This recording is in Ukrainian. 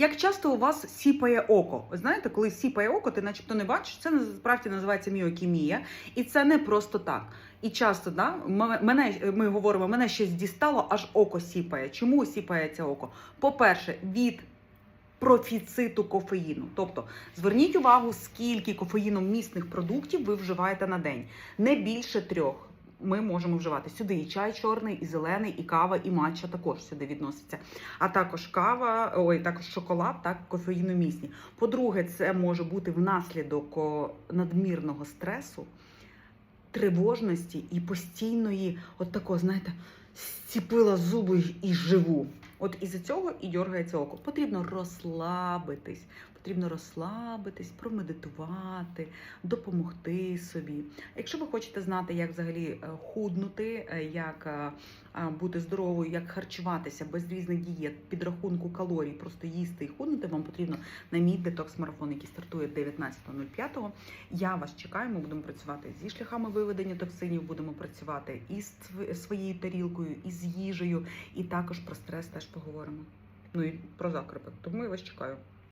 Як часто у вас сіпає око? Ви знаєте, коли сіпає око, ти начебто не бачиш, це насправді називається міокімія, і це не просто так. І часто да, мене ми говоримо, мене щось дістало, аж око сіпає. Чому сіпає це око? По-перше, від профіциту кофеїну. Тобто зверніть увагу, скільки кофеїномісних продуктів ви вживаєте на день. Не більше трьох. Ми можемо вживати сюди і чай чорний, і зелений, і кава, і матча також сюди відноситься. А також кава, ой, також шоколад, так кофеїномісні. По-друге, це може бути внаслідок надмірного стресу, тривожності і постійної, от такого, знаєте, зціпила зуби і живу. От із-за цього і дергається око. Потрібно розслабитись, потрібно розслабитись, промедитувати, допомогти собі. Якщо ви хочете знати, як взагалі е, худнути, е, як е, бути здоровою, як харчуватися без різних дієт, підрахунку калорій, просто їсти і худнути, вам потрібно на мій детокс-марафон, який стартує 19.05. Я вас чекаю. Ми будемо працювати зі шляхами виведення токсинів, будемо працювати із своєю тарілкою, і з їжею, і також про стрес теж поговоримо. Ну і про закрепи. Тому я вас чекаю.